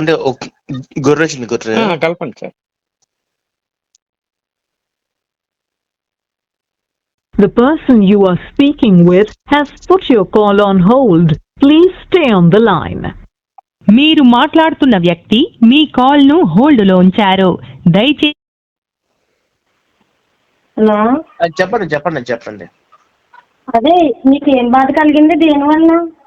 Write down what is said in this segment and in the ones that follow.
అంటే ఒక- గొర్రె వచ్చింది గొర్రె. ఆ, కలపండి sir. The person you are speaking with has put your call on hold. Please stay on the line. మీరు మాట్లాడుతున్న వ్యక్తి మీ కాల్ను హోల్డ్లో ఉంచారు. దయచేసి హలో. చెప్పండి చెప్పండి చెప్పండి. అదే నీకు ఏం బాధ కలిగింది దేనివల్ల?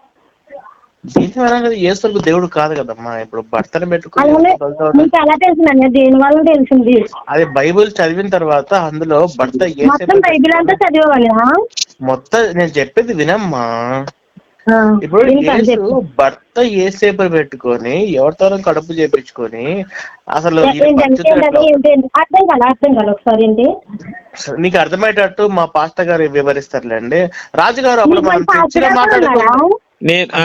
దీని వల్ల కదా ఏసుకు దేవుడు కాదు కదమ్మా. ఇప్పుడు భర్తను పెట్టుకుని అలానే బలితోడు- నీకు ఎలా తెలిసిందండి దేని వల్ల తెలిసింది? అది బైబిల్ చదివిన తర్వాత అందులో భర్త బైబిల్ అంతా చదివేవాళ్ళా మొత్తం నేను చెప్పేది వినమ్మా. ఇప్పుడు అది. భర్త ఏసేపు పెట్టుకొని ఎవరితో కడుపు చేపించుకొని అసలు నీకు అర్థమయ్యేటట్టు మా పాస్టర్ గారు వివరిస్తారులేండి. రాజుగారు అప్పుడు మనం? మాట్లాడుకుంటాం నేను.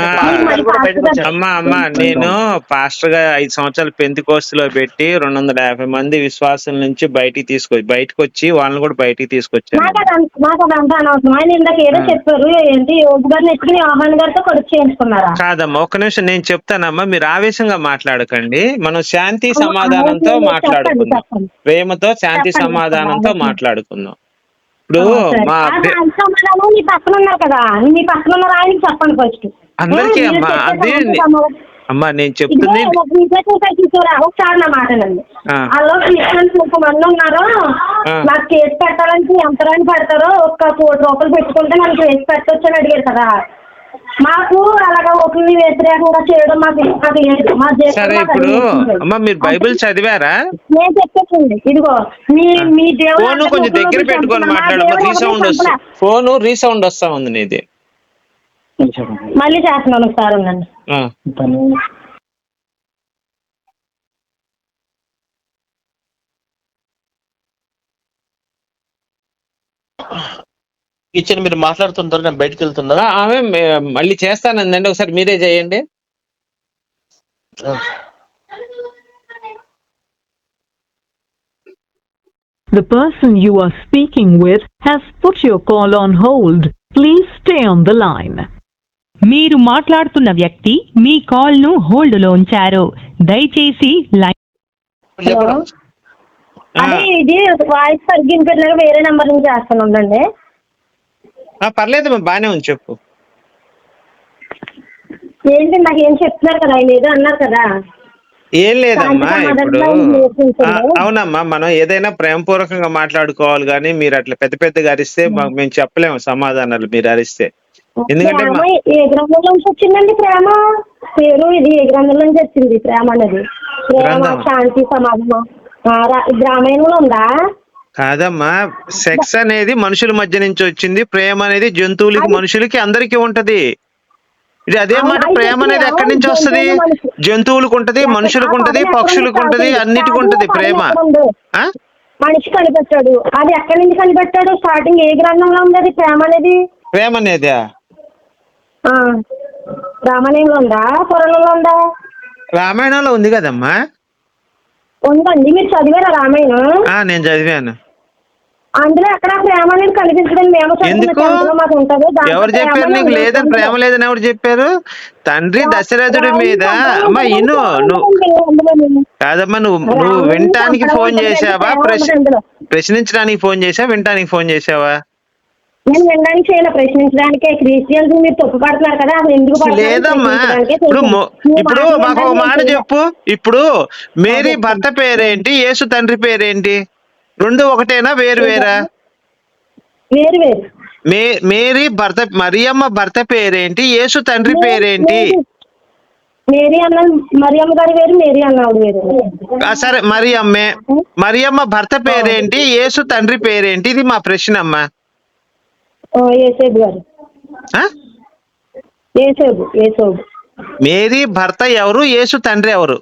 అమ్మా అమ్మా నేను పాస్టర్గా ఐదు సంవత్సరాలు పెంతి లో పెట్టి రెండు వందల యాభై మంది విశ్వాసం నుంచి బయటికి తీసుకొచ్చి బయటకు వచ్చి వాళ్ళని కూడా బయటికి తీసుకొచ్చాను. నాకు అది అన్- నాకు అది అంతా అనవసరం. ఆయన ఇందాక ఏదో చెప్పారు ఏంటి యోగు గారిని ఎత్తుకుని ఆహ్వాన్ గారితో కొడుకు చేయించుకున్నారా? కాదమ్మా ఒక్క నిమిషం నేను చెప్తానమ్మా మీరు ఆవేశంగా మాట్లాడకండి. మనం శాంతి సమాధానంతో మాట్లాడుకుందాం. ప్రేమతో శాంతి సమాధానంతో. మాట్లాడుకుందాం. ఇప్పుడు. మా మీ పక్కన ఉన్నారు కదా. మీ పక్కన ఉన్నారు ఆయనకి చెప్పండి ఫస్ట్ అందరికీ అమ్మా, అదే. అమ్మా నేను చెప్తుంది ఒక ఒకసారి నా మాటనండి ఆ. అందులో క్రిస్టియన్స్ కొంతమంది ఉన్నారు. నాకు కేసు పెట్టాలంటే ఎంత రాని పెడతారో? ఒక్క కోటి రూపాయలు పెట్టుకుంటే నాకు కేసు పెట్టొచ్చు అని అడిగారు కదా. మాకు అలాగా ఒకరిని వ్యతిరేకంగా చేయడం మాకు మాకు లేదు. మా సరే ఇప్పుడు. అమ్మా మీరు బైబిల్ చదివారా? నేను చెప్పేసింది. ఇదిగో మీ మీ దేవుడు ఫోన్ కొంచెం దగ్గర పెట్టుకొని మాట్లాడమ్మా రీసౌండ్ వస్తుంది ఫోన్ రీసౌండ్ వస్తా ఉంది నీది. మళ్ళీ చేస్తున్నాను ఒకసారి ఉండండి ఇచ్చిన మీరు మాట్లాడుతుంటారు నేను బయటకు వెళ్తున్నా ఆ, ఆమె మళ్ళీ చేస్తానందండి ఒకసారి మీరే చేయండి. The person you are speaking with has put your call on hold. Please stay on the line. మీరు మాట్లాడుతున్న వ్యక్తి మీ కాల్ను హోల్డ్లో ఉంచారు. దయచేసి లైన్ అదే ఇది వాయిస్ తగ్గించట్లేదు వేరే నెంబర్ నుంచి చేస్తాను ఉండండి పర్లేదు బాగానే ఉంది చెప్పు. ఏంటి నాకు ఏం చెప్తున్నారు కదా ఆయన ఏదో అన్నారు కదా. ఏం లేదమ్మా ఇప్పుడు అవునమ్మా మనం ఏదైనా ప్రేమపూర్వకంగా మాట్లాడుకోవాలి కానీ మీరు అట్లా పెద్ద పెద్దగా అరిస్తే మాకు మేము చెప్పలేము సమాధానాలు మీరు అరిస్తే. ఎందుకంటే ఏ గ్రంథం నుంచి వచ్చిందండి ప్రేమ? పేరు ఇది ఏ గ్రంథం నుంచి వచ్చింది ప్రేమ అనేది? ప్రేమ. శాంతి సమాధానం. ఆ, రా- ఇది రామాయణంలో ఉందా? కాదమ్మా సెక్స్ అనేది మనుషుల మధ్య నుంచి వచ్చింది ప్రేమ అనేది జంతువులకి మనుషులకి అందరికీ ఉంటది. ఇది అదే మాట ప్రేమ అనేది ఎక్కడి నుంచి వస్తది. జంతువులకు ఉంటది మనుషులకు ఉంటది పక్షులకు ఉంటది అన్నిటికి ఉంటది ప్రేమ? మనిషి కనిపెట్టాడు. అది ఎక్కడి నుంచి కనిపెట్టాడు? స్టార్టింగ్ ఏ గ్రంథంలో ఉంది అది ప్రేమ అనేది? ప్రేమ అనేది? రామాయణంలో ఉందా? పురాణంలో ఉందా? రామాయణంలో ఉంది కదమ్మా. ఉందండి. మీరు చదివారా రామాయణం? నేను చదివాను. అందులో ప్రేమ అనేది కనిపించడం మేము చదివిన ఎందుకు? టెన్త్లో మాకు ఉంటుంది. దాంట్లో ఎవరు చెప్పారు నీకు? లేదని. ప్రేమ లేదని ఎవరు చెప్పారు? తండ్రి దశరథుడి మీద. అమ్మా ఇను నువ్వు. కాదమ్మా నువ్వు నువ్వు వినటానికి ఫోన్ చేసావా. ప్రశ్నించడానికి ఫోన్ చేసావా వినటానికి ఫోన్ చేసావా నేను వినడానికి చేయలే ప్రశ్నించడానికే. క్రిస్టియన్స్ మీరు తప్పు పడుతున్నారు కదా అసలు ఎందుకు లేదమ్మా ఇప్పుడు ఇప్పుడు మాకు ఒక మాట చెప్పు. ఇప్పుడు మేరీ భర్త పేరేంటి? యేసు తండ్రి పేరేంటి? రెండు ఒకటేనా? వేరు వేరా. వేరు? వేరు మే మేరీ భర్త మరియమ్మ భర్త పేరేంటి? యేసు తండ్రి పేరేంటి? మేరీ- మేరీ అన్న మరియమ్మ గారి వేరు మేరీ అన్నాడు వేరు ఆ, సరే మరియమ్మే. మరియమ్మ భర్త పేరేంటి? యేసు తండ్రి పేరేంటి? ఇది మా ప్రశ్న అమ్మా ఏసేబు గారు? ఏసేబు ఏసేబు మేరీ భర్త ఎవరు? యేసు తండ్రి ఎవరు?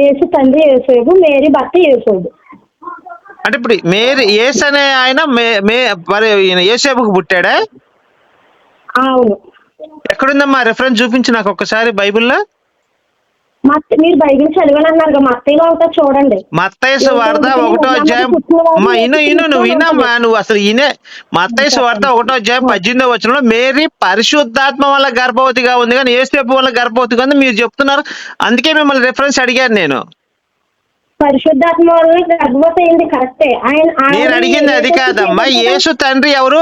ఏసు తండ్రి ఏసేబు మేరీ భర్త ఏసేబు అంటే ఇప్పుడు మేరీ యేసు అనే ఆయన మే మే మరి ఈయన యేసేపుకు పుట్టాడా? అవును. ఎక్కడుందమ్మా రెఫరెన్స్ చూపించు నాకు ఒక్కసారి బైబిల్లో. మా మీరు బైబిల్ చదివాను అన్నారు కదా, మత్తయిలో ఉంటుంది చూడండి. మత్తైసు వార్త ఒకటో అధ్యాయం అమ్మా ఇను ఇను నువ్వు వినమ్మా నువ్వు అసలు ఇనే. మత్తైసు వార్త ఒకటో అధ్యాయం పద్దెనిమిదో వచనంలో మేరీ పరిశుద్ధాత్మ వల్ల గర్భవతిగా ఉంది కానీ ఏసేపు వల్ల గర్భవతిగా ఉంది మీరు చెప్తున్నారు. అందుకే మిమ్మల్ని రిఫరెన్స్ అడిగాను నేను. పరిశుద్ధాత్మ గర్భవతి అయింది కరెక్టే. ఆయన నేను అడిగింది అది కాదమ్మా. యేసు తండ్రి ఎవరు?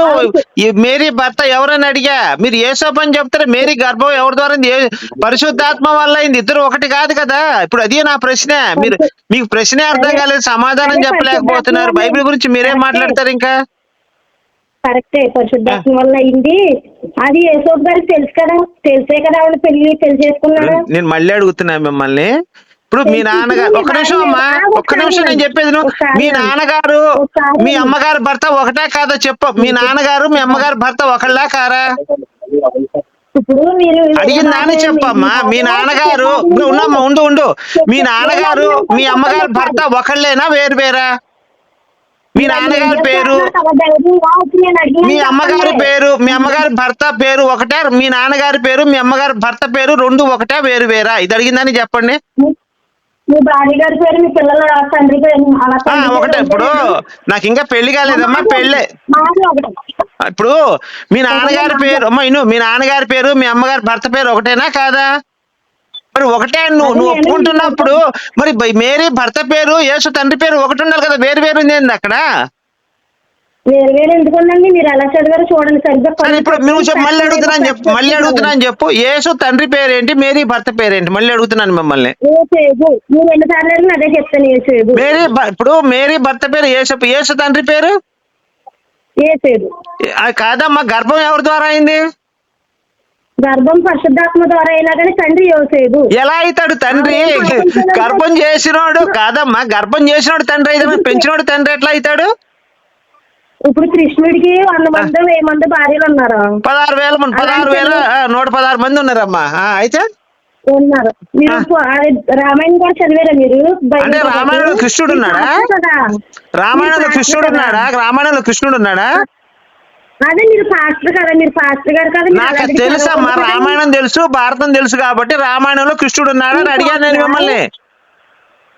మేరీ భర్త ఎవరని అడిగా. మీరు యేసోపు అని చెప్తారు మేరీ గర్భం ఎవరి ద్వారా పరిశుద్ధాత్మ వల్ల అయింది. ఇద్దరు ఒకటి కాదు కదా. ఇప్పుడు అదే నా ప్రశ్న. మీరు మీకు ప్రశ్నే అర్థం కాలేదు సమాధానం చెప్పలేకపోతున్నారు. బైబిల్ గురించి మీరేం మాట్లాడతారు ఇంకా? కరెక్టే. పరిశుద్ధాత్మ వల్ల అయింది. అది గారికి తెలుసు కదా. తెలిసే కదా ఆవిడ పెళ్ళి పెళ్ళి చేసుకున్నారు నేను మళ్ళీ అడుగుతున్నా మిమ్మల్ని. ఇప్పుడు మీ నాన్నగారు ఒక్క నిమిషం అమ్మా ఒక్క నిమిషం నేను చెప్పేది నువ్వు. మీ నాన్నగారు మీ అమ్మగారు భర్త ఒకటే కాదో చెప్పు. మీ నాన్నగారు మీ అమ్మగారు భర్త ఒకళ్ళా కారా? ఇప్పుడు మీరు అడిగిన నాన్న చెప్పమ్మా మీ నాన్నగారు ఉన్నమ్మా ఉండు ఉండు. మీ నాన్నగారు మీ అమ్మగారు భర్త ఒకళ్ళేనా వేరు వేరా? మీ నాన్నగారి పేరు? మీ అమ్మగారి పేరు మీ అమ్మగారి భర్త పేరు ఒకటే మీ నాన్నగారి పేరు మీ అమ్మగారి భర్త పేరు రెండు ఒకటే వేరు వేరా? ఇది అడిగిందని చెప్పండి. మీ భార్య గారి పేరు మీ పిల్లల తండ్రి పేరు అలా ఆ, తండ్రి ఒకటే ఇప్పుడు నాకు ఇంకా పెళ్ళి కాలేదమ్మా పెళ్ళే. మాది ఒకటే. ఇప్పుడు మీ నాన్నగారి పేరు అమ్మా ఇను మీ నాన్నగారి పేరు మీ అమ్మగారి భర్త పేరు ఒకటేనా కాదా? మరి ఒకటే అని నువ్వు నువ్వు ఒప్పుకుంటున్నప్పుడు మరి బై- మేరీ భర్త పేరు యేసు తండ్రి పేరు ఒకటి ఉండాలి కదా వేరు వేరు ఉంది ఏంది అక్కడ? వేరు వేరు ఎందుకుందండి మీరు ఎలా చదివారో చూడండి సరిగ్గా సరే ఇప్పుడు నువ్వు చెప్పు మళ్ళీ అడుగుతున్నాను చెప్పు మళ్ళీ అడుగుతున్నాను చెప్పు. యేసు తండ్రి పేరేంటి? మేరీ భర్త పేరేంటి? మళ్ళీ అడుగుతున్నాను మిమ్మల్ని. మీరు ఎన్నిసార్లు అడిగినా అదే చెప్తాను ఏ సేబు? మేరీ భ- ఇప్పుడు మేరీ భర్త పేరు యేసు యేసు తండ్రి పేరు? ఏ సేబు? ఆ, కాదమ్మా గర్భం ఎవరి ద్వారా అయింది? గర్భం పరిశుద్ధాత్మ ద్వారా అయినా కానీ తండ్రి యోసేపు ఎలా అవుతాడు తండ్రి? గర్భం చేసినోడు కాదమ్మా గర్భం చేసినోడు తండ్రి అయితే పెంచినోడు తండ్రి ఎట్లా అవుతాడు? ఇప్పుడు కృష్ణుడికి వంద మంది వెయ్యి మంది భార్యలు ఉన్నారు? పదహారు వేల మంది పదహారు వేల నూట పదహారు మంది ఉన్నారమ్మా. అయితే? ఉన్నారు. మీరు రామాయణం కూడా చదివారా మీరు? అంటే? రామాయణంలో కృష్ణుడు ఉన్నాడా? రామాయణంలో కృష్ణుడు ఉన్నాడా. రామాయణంలో కృష్ణుడు ఉన్నాడా? అదే మీరు పాస్టర్ కదా మీరు పాస్టర్ గారు కదా నాకు చదవకూడదు కదా. రామాయణం తెలుసు భారతం తెలుసు కాబట్టి రామాయణంలో కృష్ణుడు ఉన్నాడా అని అడిగాను నేను మిమ్మల్ని.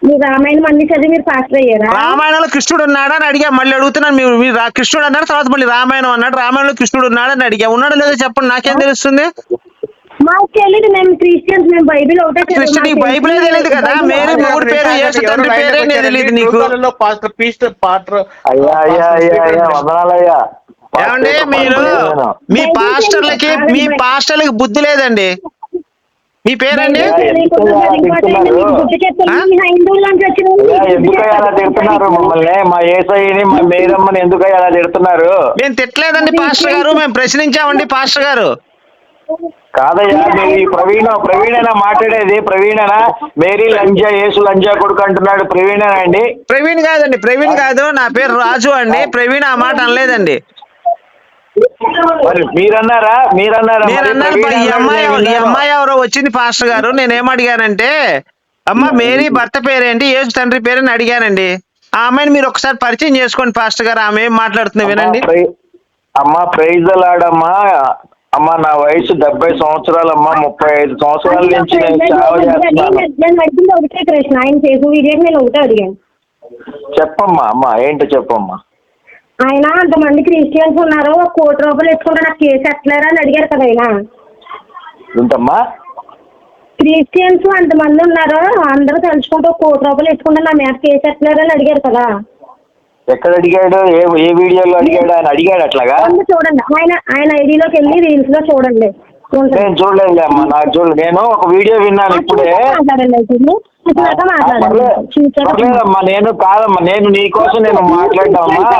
మీరు రామాయణం అన్ని చదివి మీరు పాస్టర్ అయ్యారా? రామాయణంలో కృష్ణుడు ఉన్నాడా అని అడిగా. మళ్ళీ అడుగుతున్నాను మీరు మీరు రా- కృష్ణుడు అన్నాడు తర్వాత మళ్ళీ రామాయణం అన్నాడు. రామాయణంలో కృష్ణుడు ఉన్నాడు అని అడిగా. ఉన్నాడో లేదో చెప్పండి నాకేం తెలుస్తుంది? మాకు తెలియదు మేము క్రిస్టియన్స్ మేము బైబిల్ ఒకటే చదివాం. కృష్ణుడు మాకు బైబిలే తెలియదు కదా? బైబిల్ మేరీ ఒకటే. మొగుడు పేరు యేసు తండ్రి పేరే తెలియదు నీకు. పాస్టర్ పీస్టర్ పాటర్ అయ్యా అయ్యా అయ్యా అయ్యా వందనాలయ్యా ఏమండి మీరు మీ పాస్టర్లకి మీ పాస్టర్లకి బుద్ధి లేదండి. మీ పేరండి? ఎందుకయ్యా అలా. తిడుతున్నారు మమ్మల్ని? మా ఏసఐని మా మేరమ్మని ఎందుకయ్యా అలా తిడుతున్నారు? మేము తిట్టలేదండి పాస్టర్ గారు మేము ప్రశ్నించామండి పాస్టర్ గారు. కాదయ్యా మీరు ఈ ప్రవీణ ప్రవీణేనా మాట్లాడేది ప్రవీణేనా మేరీ లంజా యేసు లంజా కొడుకు అంటున్నాడు. ప్రవీణేనా అండి. ప్రవీణ్ కాదండి ప్రవీణ్ కాదు నా పేరు రాజు అండి. ప్రవీణ్ ఆ మాట అనలేదండి. మరి మీరన్నారా? మీరన్నారా? నేను మరి అన్నాను ప్రవీణ ఈ అమ్మాయి ఈ అమ్మాయి ఎవరో వచ్చింది పాస్టర్ గారు. నేను ఏమడిగానంటే అమ్మ మేరీ భర్త పేరేంటి? యేసు తండ్రి పేరని అడిగానండి. ఆ అమ్మాయిని మీరు ఒకసారి పరిచయం చేసుకోండి పాస్టర్ గారు. ఆమె ఏం మాట్లాడుతుంది వినండి. అమ్మా, ప్రై- అమ్మా ప్రైజ్ లాడమ్మా. అమ్మా నా వయసు డెబ్బై సంవత్సరాలమ్మా. ముప్పై ఐదు సంవత్సరాల నుంచి నేను సేవ చేస్తున్నాను. చెప్పమ్మా అమ్మా. ఏంటో చెప్పమ్మా. ఆయన అంతమంది క్రిస్టియన్స్ ఉన్నారు ఒక కోటి రూపాయలు ఎత్తుకుంటే నాకు కేసు ఎట్టలేరా అని అడిగారు కదా ఆయన. ఏంటమ్మా క్రిస్టియన్స్ అంతమంది ఉన్నారు అందరూ తలుచుకుంటూ ఒక కోటి రూపాయలు ఎత్తుకుంటే నా మీద కేసు ఎట్టలేరా అని అడిగారు కదా. ఎక్కడ అడిగాడు? ఏ ఏ వీడియోలో అడిగాడు ఆయన అడిగాడు అట్లాగా? చూడండి. ఆయన ఆయన ఐడిలోకి వెళ్ళి రీల్స్లో చూడండి. నేను చూడలేదు అమ్మా నాకు చూడలేదు. నేను ఒక వీడియో విన్నాను ఇప్పుడే. పర్లేదమ్మా నేను కాదమ్మా నేను నీకోసం నేను మాట్లాడ్డామమ్మా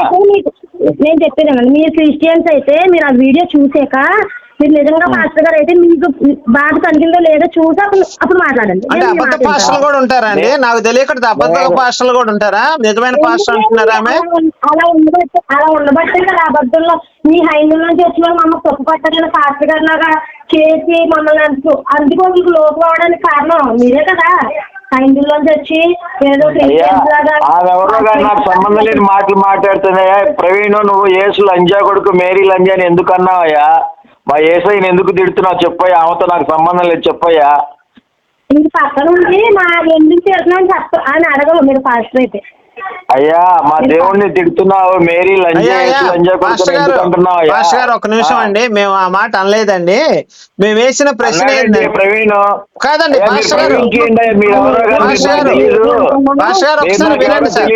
నేను చెప్పేదేనండి మీరు క్రిస్టియన్స్ అయితే మీరు ఆ వీడియో చూసాక మీరు నిజంగా పాస్టర్ గారు అయితే మీకు బాధ కలిగిందో లేదో చూసి అప్పుడు అప్పుడు మాట్లాడండి. అంటే అబద్ధ పాస్టర్లు. కూడా ఉంటారా అండి? నాకు తెలియక అబద్ధ పాస్టర్లు కూడా ఉంటారా? నిజమైన పాస్టర్ అంటున్నారా ఆమె? అలా ఉండబట్టే అలా ఉండబట్టే కదా అబద్ధంలో. మీ హైందుల నుంచి వచ్చిన వాళ్ళు మమ్మల్ని తప్పు పట్టగల పాస్టర్ గారు లాగా చేసి మమ్మల్ని అందుకు అందుకో మీకు లోపు అవడానికి కారణం మీరే కదా. హైందుల్లోంచి వచ్చి ఏదో కానీ నాకు సంబంధం లేని మాటలు మాట్లాడుతున్నాయా? ప్రవీణ్ నువ్వు యేసు లంజా కొడుకు మేరీ లంజా అని ఎందుకు అన్నావయ్యా? మా ఏసైని ఎందుకు తిడుతున్నావు చెప్పయ్యా? ఆమెతో నాకు సంబంధం లేదు చెప్పయ్యా. మీ పక్కన ఉండి మా ఎందుకు తిడుతున్నావు? చెప్ప అని అడగవు మీరు ఫాస్ట్ అయితే. అయ్యా మా దేవుణ్ణి తిడుతున్నావు మేరీ పాస్టర్ గారు ఒక నిమిషం. అండి. మేము ఆ మాట అనలేదండి. మేము వేసిన ప్రశ్న ఏంటంటే ప్రవీణ్. కాదండి పాస్టర్ గారు. మీకు గారు. తెలీదు. పాస్టర్ గారు ఒకసారి వినండి సార్.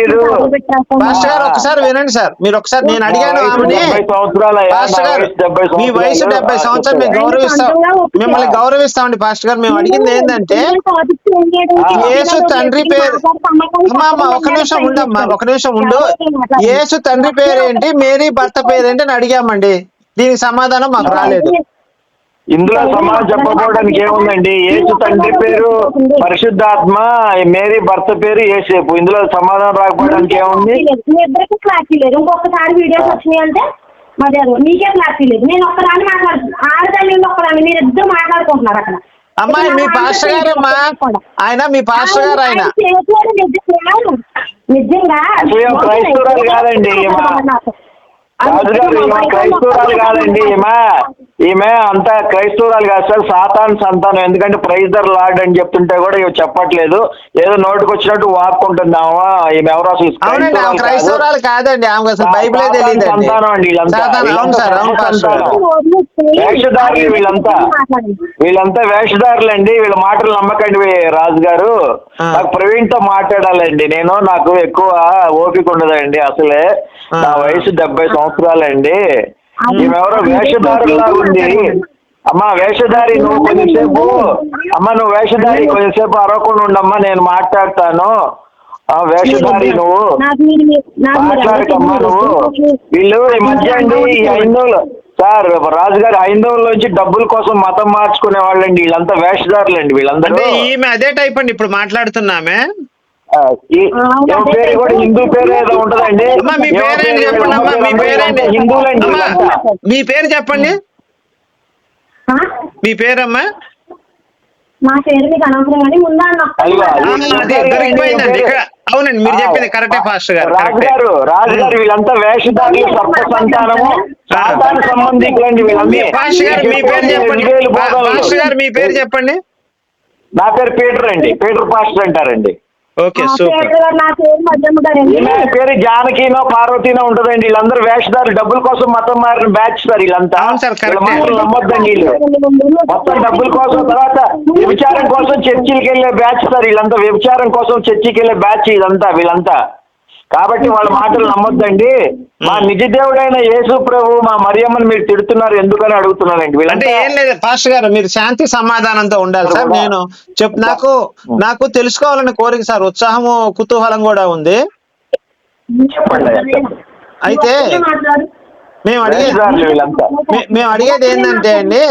పాస్టర్ గారు ఒకసారి వినండి సార్. మీరు ఒకసారి నేను అడిగాను ఆమెని. గారు మీ వయసు. డెబ్బై సంవత్సరాలు మేము. గౌరవిస్తాం. మిమ్మల్ని గౌరవిస్తామండి పాస్టర్ గారు. మేము అడిగింది ఏంటంటే యేసు తండ్రి పేరు అమ్మా అమ్మా ఒక నిమిషం ఉండమ్మా ఒక నిమిషం ఉండు. యేసు తండ్రి పేరేంటి? మేరీ భర్త పేరేంటి అని అడిగామండి. దీనికి సమాధానం మాకు రాలేదు. ఇందులో సమాజం చెప్పబోవడానికి ఏముందండి? యేసు తండ్రి పేరు పరిశుద్ధాత్మ మేరీ భర్త పేరు ఏసేపు ఇందులో సమాధానం రాకపోవడానికి ఏముంది? మీ ఇద్దరికి క్లారిటీ లేదు. ఇంకొకసారి వీడియోస్ వచ్చినాయి అంటే అది నీకే క్లారిటీ లేదు. నేను ఒక్కదాన్ని మాట్లాడుతున్నాను ఆడదాన్ని ఒక్కదాన్ని. మీరు ఇద్దరు మాట్లాడుకుంటున్నారు అక్కడ. అమ్మాయి మీ పాస్టర్ గారమ్మా? ఆయన మీ పాస్టర్ గారు ఆయన. నిజంగా క్రైస్తవురాలు కాదండి క్రైస్తవురాలు కాదండి ఈమె. ఈమె అంత క్రైస్తవురాలు కాదు సార్ సాతాన్ సంతానం. ఎందుకంటే ప్రైజర్ లార్డ్ అని చెప్తుంటే కూడా ఇవి చెప్పట్లేదు. ఏదో నోటికి వచ్చినట్టు వాక్కుంటుందామా ఈమె ఎవరు అసలు ఆమె క్రైస్తవురాలు కాదు. క్రైస్తవురాలు కాదండి బైబిలే సాతాన్ అండి వీళ్ళంతా. వీళ్ళంతా వేషధారులు వీళ్ళంతా. వీళ్ళంతా వేషధారులండి. వీళ్ళ మాటలు నమ్మకండి రాజు గారు. నాకు ప్రవీణ్తో మాట్లాడాలండి నేను. నాకు ఎక్కువ ఓపిక ఉండదండి అసలే. నా వయసు డెబ్బై సంవత్సరాలండి. ఈమెవరో వేషధారులా ఉంది అమ్మా వేషధారి నువ్వు కొంచెంసేపు అమ్మ నువ్వు వేషధారి కొంచెంసేపు అరవకుండా ఉండమ్మా నేను మాట్లాడతాను. ఆ, వేషధారి నువ్వు మాట్లాడకమ్మా నువ్వు. వీళ్ళు ఈ మధ్య అండి ఈ హైందవులు సార్ రాజుగారు హైందవుల నుంచి డబ్బుల కోసం మతం మార్చుకునే వాళ్ళండి వీళ్ళంతా వేషధారులండి వీళ్ళందరూ. ఈమె అదే టైప్ అండి ఇప్పుడు మాట్లాడుతున్నామే. పేరు కూడా హిందూ పేరు ఏదో ఉంటదండి? అమ్మా మీ పేరేంటి పేరు చెప్పండి అమ్మా మీ పేరేంటి? హిందువులండి అమ్మా. మీ పేరు చెప్పండి. ఆ? మీ పేరమ్మా? మా పేరు మీకు అనవసరం కానీ ముందు దొరికిపోయిందండి. ఇక్కడ అవునండి మీరు చెప్పింది కరెక్టే పాస్టర్ గారు కరెక్టే. రాజుగారు రాజుగారు వీళ్ళంతా వేషధారులు సర్ప సంతానము సాతాన సంబంధికులండి వీళ్ళందరూ. పాస్టర్ గారు మీ పేరు చెప్పండి. పాస్టర్ గారు మీ పేరు చెప్పండి. నా పేరు పీటర్ అండి. పీటర్ పాస్టర్ అంటారండి. Okay super. పేరు ఈమె జానకినో పార్వతీనో ఉంటదండి. వీళ్ళందరూ వేషధారు డబ్బుల కోసం మతం మారిన బ్యాచ్ సార్ వీళ్ళంతా. అవును సార్, వీళ్ళ కరెక్టే. మాటలు నమ్మొద్దండి వీళ్ళు. మొత్తం డబ్బుల కోసం తర్వాత వ్యభిచారం కోసం చర్చికి వెళ్ళే బ్యాచ్ సార్ వీళ్ళంతా. వ్యభిచారం కోసం చర్చికి వెళ్ళే బ్యాచ్ ఇదంతా వీళ్ళంతా. కాబట్టి వాళ్ళ మాటలు నమ్మొద్దండి. మా నిజ దేవుడైన యేసు ప్రభు మా మరియమ్మని మీరు తిడుతున్నారు ఎందుకని అడుగుతున్నానండి? అంటే ఏం లేదు పాస్టర్ గారు మీరు శాంతి సమాధానంతో ఉండాలి సార్. నేను చెప్ నాకు నాకు తెలుసుకోవాలని కోరిక సార్. ఉత్సాహము కుతూహలం కూడా ఉంది. చెప్పండి అయితే మేము అడిగే వేషధారులు వీళ్ళంతా? మే- మేము అడిగేది ఏంటంటే అండి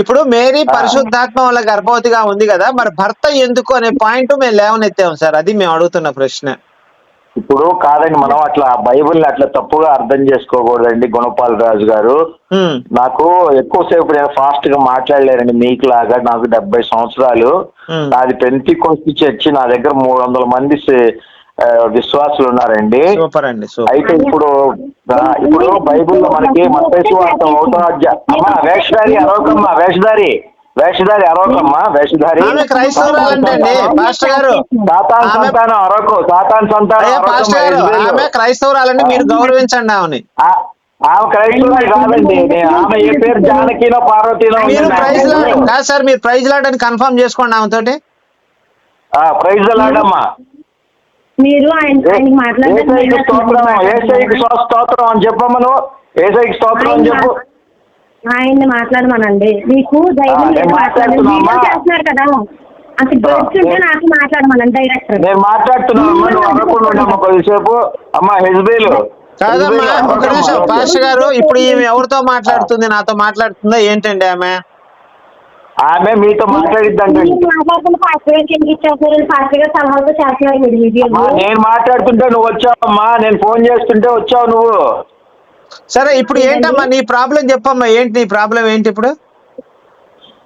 ఇప్పుడు మేరీ పరిశుద్ధాత్మ వల్ల గర్భవతిగా ఉంది కదా మరి భర్త ఎందుకు అనే పాయింట్ మేము లేవనెత్తాము సార్. అది మేము అడుగుతున్న ప్రశ్న. ఇప్పుడు కాదండి మనం అట్లా బైబిల్ని అట్లా తప్పుగా అర్థం చేసుకోకూడదండి గుణపాల్ రాజు గారు. నాకు ఎక్కువసేపు నేను ఫాస్ట్గా మాట్లాడలేనండి మీకు లాగా నాకు డెబ్బై సంవత్సరాలు. నాది పెంతి కొస్తి చర్చి నా దగ్గర మూడు వందల మంది విశ్వాసులు ఉన్నారండి. అయితే ఇప్పుడు ఇప్పుడు బైబిల్లో మనకి వార్త అధ్యాయం అమ్మా వేషధారి అరవకమ్మా వేషధారి. వేషధారి అరవకమ్మా వేషధారి. ఆమె క్రైస్తవురాలంటే అండి పాస్టర్ గారు. సాతాన్ ఆమె సంతానం అరవకు సాతాన్ సంతానం. ఆమె క్రైస్తవురాలంటే మీరు గౌరవించండి ఆమెని. ఆ- ఆమె క్రైస్తవురాలు కాదండి. ఆమె ఏ పేరు జానకినో పార్వతీనో ఉంది మీరు ప్రైజ్. కాదు సార్ మీరు ప్రైజ్ లాడ్ అని కన్ఫర్మ్ చేసుకోండి ఆమెతోటి ఆ, ప్రైజ్ లాడమ్మా మీరు స్తోత్రం ఏసైకి స్తోత్రం అని చెప్పమ్మా నువ్వు. ఏసైకి స్తోత్రం అని చెప్పు. ఆయన్ని మాట్లాడమనండి. మీకు ధైర్యం చేస్తున్నారు కదా. అసలు గర్ల్స్ ఉంటే నాకు మాట్లాడమనండి డైరెక్టర్. నేను మాట్లాడుతున్నానమ్మా నువ్వు అనకుండా ఉండమ్మా కొద్దిసేపు. అమ్మా హెజ్బేలు. కాదమ్మా హెజ్బేలు, ఒక నిమిషం. అనకమ్మా. పాస్టర్ గారు ఇప్పుడు ఈమె ఎవరితో మాట్లాడుతుంది నాతో మాట్లాడుతుందా ఏంటండి ఆమె? ఆమె మీతో అమ్మా, నేను మాట్లాడుతుంటే నువ్వు వచ్చావమ్మా. నేను ఫోన్ చేస్తుంటే వచ్చావు నువ్వు. సరే ఇప్పుడు ఏంటమ్మా నీ ప్రాబ్లం చెప్పమ్మా ఏంటి నీ ప్రాబ్లం ఏంటి ఇప్పుడు?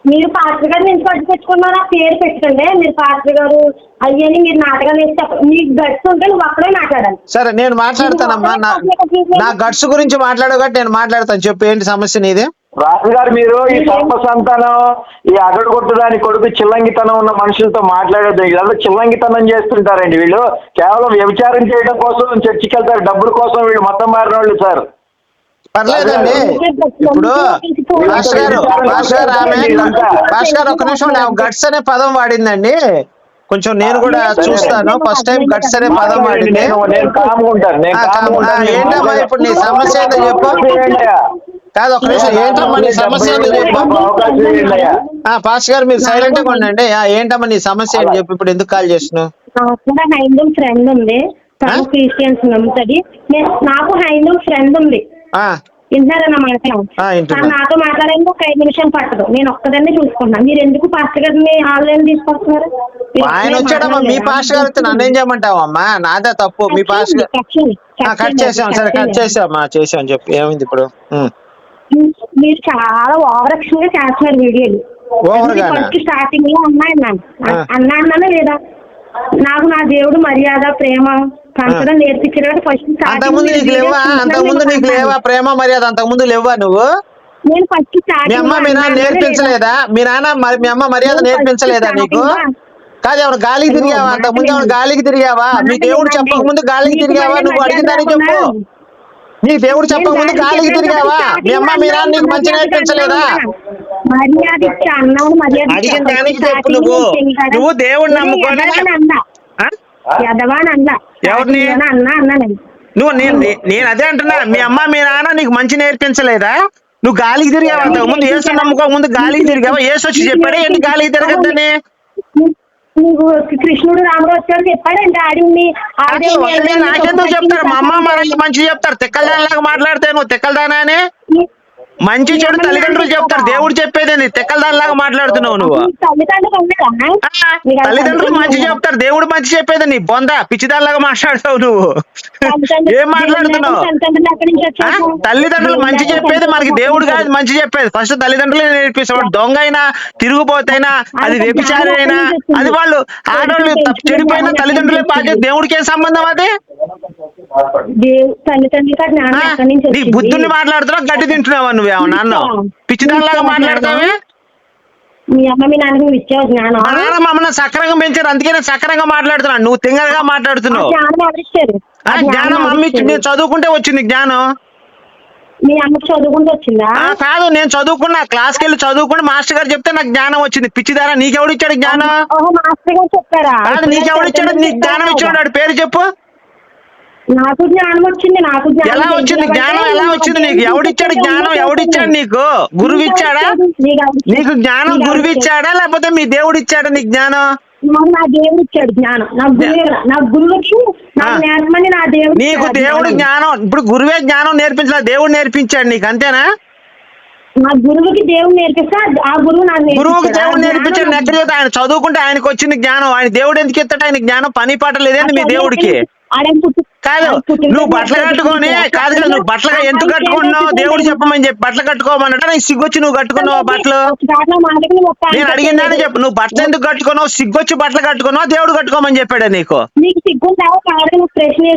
మీరు పాస్టర్ గారు నుంచి పట్టుకొచ్చుకున్నారా పేరు పెట్టండి. మీరు పాస్టర్ గారు అయ్యని మీరు నాటకాలు వేసి మీకు గట్స్ ఉంటే నువ్వు అక్కడే మాట్లాడాలి సరే నేను మాట్లాడతానమ్మా నా నా గట్స్ గురించి మాట్లాడవు కాబట్టి నేను మాట్లాడతాను. చెప్పు ఏంటి సమస్య నీది? రాజుగారు మీరు ఈ సర్ప సంతానం ఈ అగడగొట్టు దాని కొడుకు చిల్లంగితనం ఉన్న మనుషులతో మాట్లాడొద్దు వీళ్ళంతా చిల్లంగితనం చేస్తుంటారండి వీళ్ళు. కేవలం వ్యభిచారం చేయడం కోసం చర్చికి వెళ్తారు. డబ్బుల కోసం వీళ్ళు మొత్తం మారిన వాళ్ళు సార్. పర్లేదండి. ఇప్పుడు భాస్కర్ గారు భాస్కర్ గారు ఆమె భాస్కర్ గారు ఒక నిమిషం గట్స్ అనే పదం వాడిందండి. కొంచెం నేను కూడా చూస్తాను. ఫస్ట్ టైం గట్స్ అనే పదం వాడింది. ఏంటమ్మా ఇప్పుడు నీ సమస్య ఏంటో చెప్పు. కాదు ఒక నిమిషం. ఏంటమ్మా నీ సమస్య ఏంటో చెప్పు. పాస్టర్ గారు మీరు సైలెంట్గా ఉండండి. ఏంటమ్మా నీ సమస్య ఏంటి చెప్పు. ఇప్పుడు ఎందుకు కాల్ నాకు హైందూ ఫ్రెండ్ ఉంది. ఆ? క్రిస్టియన్స్ నమ్ముతుంది. నేను నాకు హైందూ ఫ్రెండ్ ఉంది. వింటున్నారన్న మాట? నాతో మాట్లాడడానికి ఒక ఐదు నిమిషం పట్టదు. నేను ఒక్కదాన్ని చూసుకుంటాను మీరు ఎందుకు పాస్టర్ గారిని ఆన్లైన్ తీసుకొస్తున్నారు? ఆయన వచ్చాడమ్మా మీ? పాస్టర్ గారు నన్ను ఏం నాదే తప్పు. మీ పాస్టర్ కట్ చేసాం సరే కట్. చేసామా చేసాం చెప్పు. ఏమైంది ఇప్పుడు. మీరు చాలా ఓవరక్షన్గా చేస్తున్నారు వీడియోలు? ఫస్ట్ స్టార్టింగ్లో అన్నా. అన్నా లేదా? నాకు నా దేవుడు మర్యాద ప్రేమ పంచడం నేర్పించాడు ఫస్ట్ అంతకుముందు నీకు లేవా? అంతకుముందు నీకు లేవా ప్రేమ మర్యాద? అంతకుముందు లేవా నువ్వు? నేను ఫస్ట్ మీ అమ్మ మీ నాన్న నేర్పించలేదా? మీ నాన్న మీ అమ్మ మర్యాద నేర్పించలేదా నీకు? కాదు ఎవరు గాలికి తిరిగావా? అంతకుముందు ఎవరు గాలికి తిరిగావా? మీ దేవుడు చెప్పక ముందు గాలికి తిరిగావా? నువ్వు అడిగిందని చెప్పు. నీ దేవుడు చెప్పక ముందు గాలికి తిరిగావా? మీ అమ్మ మీ నాన్న నీకు మంచి నేర్పించలేదా? అడిగిన దానికి చెప్పు నువ్వు. నువ్వు దేవుడిని నమ్ముకొని- అన్నా ఆ? యదవాన్ అన్నా ఎవరిని? నువ్వు నేను నేను అదే అంటున్నా మీ అమ్మ మీ నాన్న నీకు మంచి నేర్పించలేదా? నువ్వు గాలికి తిరిగావా అంతకు ముందు? ఏసు నమ్ముకోక ముందు గాలికి తిరిగావా? ఏసు వచ్చి చెప్పాడే? ఏంటి గాలికి తిరగద్దని? నీకు కృష్ణుడు రాముడు వచ్చాడు చెప్పాడంటే నాకెందుకు చెప్తారు? మా అమ్మ మా నాన్న మంచి చెప్తారు తిక్కలదానిలాగా మాట్లాడితే నువ్వు తిక్కలదానా అని మంచి చెడు తల్లిదండ్రులు చెప్తారు. దేవుడు చెప్పేది తిక్కలదానిలాగా మాట్లాడుతున్నావు నువ్వు. తల్లిదండ్రులు మంచి చెప్తారు. దేవుడు మంచి చెప్పేది నీ బొంద పిచ్చిదానిలాగా మాట్లాడతావు నువ్వు. ఏం మాట్లాడుతున్నావు? తల్లిదండ్రులు మంచి చెప్పేది మనకి దేవుడు కాదు మంచి చెప్పేది. ఫస్ట్ తల్లిదండ్రులే నేర్పిస్తాడు దొంగ అయినా తిరుగుబోతైనా అది వ్యభిచారి అయినా అది వాళ్ళు ఆడవాళ్ళు చెడిపోయినా తల్లిదండ్రులే బాధ్యత. దేవుడికి ఏం సంబంధం అది? బుద్ధుని మాట్లాడుతున్నావు గడ్డి తింటున్నావా నువ్వేమన్నా అన్నావు? పిచ్చిదానిలాగా మాట్లాడతావే? మీ అమ్మ మీ నాన్నకి నువ్వు ఇచ్చావు జ్ఞానం మా నాన్న మమ్మల్ని సక్రంగా పెంచారు. అందుకే నేను సక్రంగా మాట్లాడుతున్నాను. నువ్వు తింగరగా మాట్లాడుతున్నావు. జ్ఞానం ఆ ఎవరిచ్చారు? నేను చదువుకుంటే వచ్చింది జ్ఞానం. మీ అమ్మకి చదువుకుంటూ వచ్చిందా? కాదు నేను చదువుకున్నా. క్లాస్కి వెళ్ళి చదువుకుని మాస్టర్ గారు చెప్తే నాకు జ్ఞానం వచ్చింది. పిచ్చిదారా నీకెవడు ఇచ్చాడు జ్ఞానం? ఓహో మాస్టర్ గారు చెప్పారా? కాదు నీకెవడు ఇచ్చాడు? నీకు జ్ఞానం ఇచ్చాడు. వాడి పేరు చెప్పు. నాకు జ్ఞానం వచ్చింది నాకు ఎలా వచ్చింది? జ్ఞానం ఎలా వచ్చింది నీకు? ఎవడిచ్చాడు జ్ఞానం? ఎవడిచ్చాడు నీకు గురువు ఇచ్చాడా నీకు జ్ఞానం గురువు ఇచ్చాడు? లేకపోతే మీ దేవుడు ఇచ్చాడా నీకు జ్ఞానం? నాకు నా దేవుడు ఇచ్చాడు జ్ఞానం నా గురువు నా గురువుకి ఆ. నేర్పమని నా దేవుడు నీకు దేవుడు జ్ఞానం. ఇప్పుడు గురువే జ్ఞానం నేర్పించలే? దేవుడు నేర్పించాడు నీకు అంతేనా? నా గురువుకి దేవుడు నేర్పిస్తే ఆ గురువు గురువుకి. దేవుడు నేర్పించాడు చేత ఆయన చదువుకుంటే ఆయనకు వచ్చింది జ్ఞానం. ఆయన దేవుడు ఎందుకు ఎత్తాడు? ఆయన జ్ఞానం పని పాట లేదేంటి మీ దేవుడికి కాదు నువ్వు బట్టలు కట్టుకొని కాదు కదా నువ్వు బట్టలు ఎందుకు కట్టుకుంటున్నావు దేవుడు చెప్పమని చెప్పి బట్టలు కట్టుకోమన్నట నీకు సిగ్గొచ్చి నువ్వు కట్టుకున్నావు బట్టలు? నేను అడిగిందని. చెప్పు నువ్వు బట్టలు ఎందుకు కట్టుకున్నావు? సిగ్గొచ్చి బట్టలు కట్టుకున్నావు? దేవుడు కట్టుకోమని చెప్పాడా నీకు?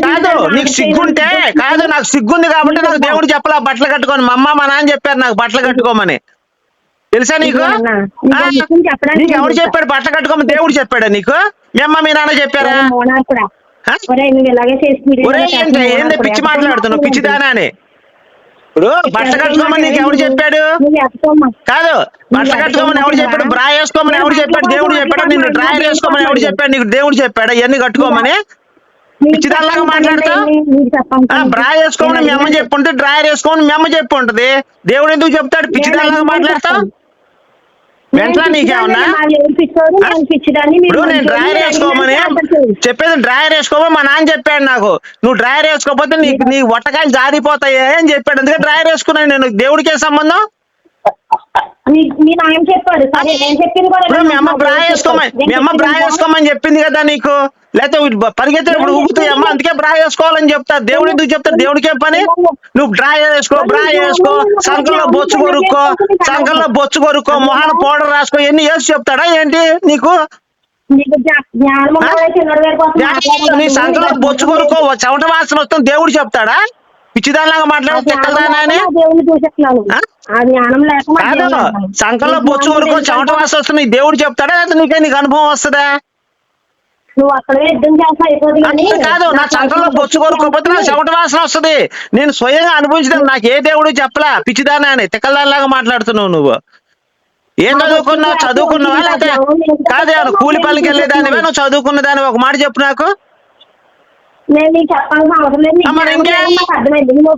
కాదు నీకు సిగ్గుంటే. కాదు నాకు సిగ్గుంది కాబట్టి నాకు దేవుడు చెప్పలా బట్టలు కట్టుకోని మా అమ్మ మా నాన్న చెప్పారు నాకు బట్టలు కట్టుకోమని. తెలుసా నీకు? నీకు ఎవరు చెప్పాడు? బట్టలు కట్టుకోమని దేవుడు చెప్పాడా నీకు? మీ అమ్మ మీ నాన్న చెప్పారా? పిచ్చి మాట్లాడుతున్నావు? పిచ్చి దానా అని. ఇప్పుడు బట్టలు కట్టుకోమని నీకు ఎవడు చెప్పాడు? కాదు. బట్టలు కట్టుకోమని ఎవడు చెప్పాడు? బ్రా వేసుకోమని ఎవడు చెప్పాడు? దేవుడు చెప్పాడు? నిన్ను డ్రాయర్ వేసుకోమని ఎవడు చెప్పాడు? నీకు దేవుడు చెప్పాడు? ఇవన్నీ కట్టుకోమని? నీకు పిచ్చిదానిలాగా మాట్లాడతావు? బ్రా వేసుకోమని మీ అమ్మ చెప్పుంటే డ్రాయర్ వేసుకోమని మీ అమ్మ చెప్పు ఉంటది దేవుడు ఎందుకు చెప్తాడు? పిచ్చిదానిలాగా మాట్లాడతావు? వెంటనే నీకేమన్నా? నేను ఇప్పుడు డ్రాయర్ వేసుకోమని. చెప్పేది డ్రాయర్ వేసుకోమని మా నాన్న చెప్పాడు నాకు. నువ్వు డ్రాయర్ వేసుకోకపోతే నీకు నీ వట్టకాయలు జారిపోతాయి అని చెప్పాడు. అందుకే డ్రాయర్ వేసుకున్నాను నేను. దేవుడికి సంబంధం? మీ- అమ్మ నా బ్రా దేవుడు వేసుకోమని. మీ అమ్మ బ్రా వేసుకోమని చెప్పింది కదా నీకు? లేకపోతే పరిగెత్తేటప్పుడు ఊపుతాయి అమ్మ అందుకే బ్రా వేసుకోవాలని చెప్తారు దేవుడు ఎందుకు దేవుడికి ఏం పని? నువ్వు డ్రా వేసుకో బ్రా వేసుకో సంకల్లో బొచ్చు కొరుక్కో సంకల్లో బొచ్చు కొరుక్కో మొహాన పౌడర్ రాసుకో ఎన్ని వేసి చెప్తాడా ఏంటి నీకు? నీ. సంకల్లో బొచ్చు కొరుక్కో చెమట వాసన వస్తుంది దేవుడు చెప్తాడా? పిచ్చిదానిలాగా మాట్లాడే చెక్కలదానా అని నా దేవుడిని చూసేస్తున్నాను. ఆ? ఆ జ్ఞానం లేక మా కాదు దేవుడు అన్నాడు. సంకల్లో బొచ్చు తెలుసా? చెమట వాసన వస్తుంది దేవుడు చెప్తాడా? లేదా నీకే నీకు అనుభవం వస్తుందా? నువ్వు అక్కడే యుద్ధం చేస్తా అయిపోదు కానీ అంతే కాదు నా సంకల్లో బొచ్చు కోరుకోకపోతే నా చెమట వాసన వస్తుంది. నేను స్వయంగా అనుభవించడం నాకు ఏ దేవుడు చెప్పలా? పిచ్చిదానా అని తిక్కలాగా మాట్లాడుతున్నావు నువ్వు. ఏం చదువుకున్నావు? చదువుకున్నావా? లేకపోతే కాదు కూలి పనికి వెళ్ళేదానివే? నువ్వు చదువుకున్న దాని ఒక మాట చెప్పు నాకు.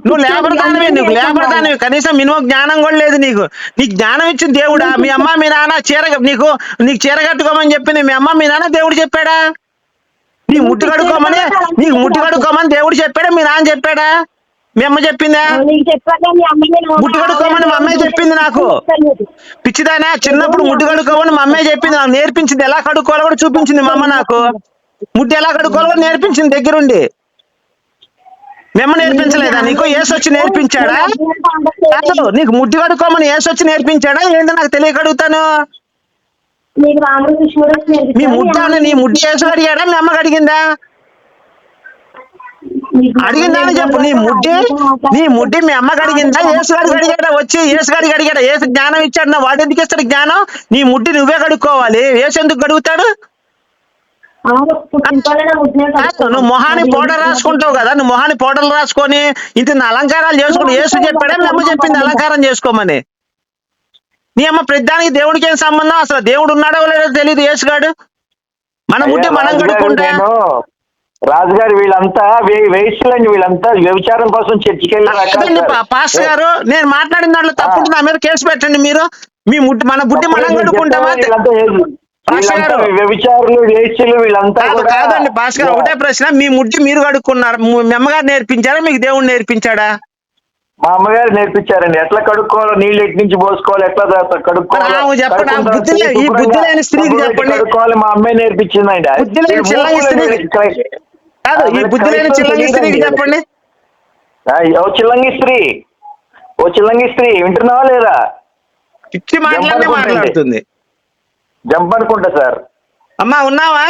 నువ్వు లేబర్ దానివి నువ్వు లేబర్. దానివి కనీసం మినిమం జ్ఞానం కూడా లేదు నీకు. నీకు జ్ఞానం ఇచ్చిన దేవుడా? మీ అమ్మ మీ నాన్న చీర నీకు నీకు చీర కట్టుకోమని చెప్పింది మీ అమ్మ మీ నాన్న దేవుడు చెప్పాడా? నీ ముట్టి కడుక్కోమని నీకు ముట్టి కడుక్కోమని. దేవుడు చెప్పాడా? మీ నాన్న చెప్పాడా? మీ అమ్మ చెప్పిందా? ముట్టి కడుక్కోమని మా అమ్మాయి చెప్పింది నాకు. పిచ్చిదానా చిన్నప్పుడు ముడ్డు కడుక్కోమని మా అమ్మాయి చెప్పింది నాకు. నేర్పించింది ఎలా కడుక్కోవాలో కూడా చూపించింది మా అమ్మ నాకు. ముడ్డు ఎలా కడుక్కోవాలో కూడా నేర్పించింది దగ్గరుండి. మీ అమ్మ నేర్పించలేదా? నీకు ఏసు వచ్చి నేర్పించాడా? కాదు నీకు ముడ్డు కడుక్కోమని ఏసు వచ్చి నేర్పించాడా? ఏంటో నాకు తెలియక అడుగుతాను. నీకు రాముడు కృష్ణుడు వచ్చి మీ నేర్పించాడు. ముడ్డ అని నీ ముడ్డు ఏసు అడిగాడా మీ అమ్మకి అడిగిందా? అడిగిందా అని చెప్పు. నీ ముడ్డి నీ ముడ్డి మీ అమ్మకి అడిగిందా? ఏసు గారికి అడిగాడా? వచ్చి ఏసు గారికి అడిగాడా? ఏసు జ్ఞానం ఇచ్చాడు నా వాడు ఎందుకు ఇస్తాడు జ్ఞానం? నీ ముడ్డి నువ్వే కడుక్కోవాలి. ఏసు ఎందుకు కడుగుతాడు. నువ్వు మొహానికి పౌడర్ రాసుకుంటావు కదా నువ్వు మొహానికి పౌడర్లు రాసుకొని ఇంత అలంకారాలు చేసుకుని ఏసు చెప్పాడా? మీ అమ్మ చెప్పింది అలంకారం చేసుకోమని. నీ అమ్మ ప్రతిదానికి దేవుడికి ఏం సంబంధం? అసలు దేవుడు ఉన్నాడో లేదో తెలియదు యేసుగాడు. మన అయ్యా, మనం కడుక్కుంటా రాజుగారు వీళ్ళంతా వే- వేశ్యలండి వీళ్ళంతా వ్యభిచారం కోసం చర్చికి వెళ్ళి కాదండి పా- పాస్టర్ గారు నేను మాట్లాడిన దాంట్లో తప్పుంటే నా మీద కేసు పెట్టండి మీరు. మీ ముట్టి మన బుట్టి మనం కడుక్కుంటామా కాదండి భాస్కర్ ఒకటే ప్రశ్న. మీ ముట్టి మీరు కడుక్కున్నారు మీ అమ్మగారు నేర్పించారా? మీకు దేవుడు నేర్పించాడా? మా అమ్మగారు నేర్పించారండి. ఎట్లా కడుక్కోవాలో నీళ్ళు ఎటు నుంచి పోసుకోవాలి ఎట్లా కడుక్కోవాలో ఈ బుద్ధి లేని స్త్రీకి చెప్పండి. కడుక్కోవాలి మా అమ్మాయి నేర్పించిందండి. బుద్ధి లేని వీళ్ళు చిల్లంగి మూకులు స్త్రీకి- వీళ్ళకి క్రై- కాదు ఈ వీళ్ళకి బుద్ధి లేని క్రైస్తవం చిల్లంగి స్త్రీకి తెలియదండి చెప్పండి ఓ చిల్లంగి స్త్రీ. ఓ చిల్లంగి స్త్రీ. వింటున్నావా లేదా? పిచ్చి. మాట్లాడుతుంది. జంప్ అనుకుంటా సార్. అమ్మా ఉన్నావా?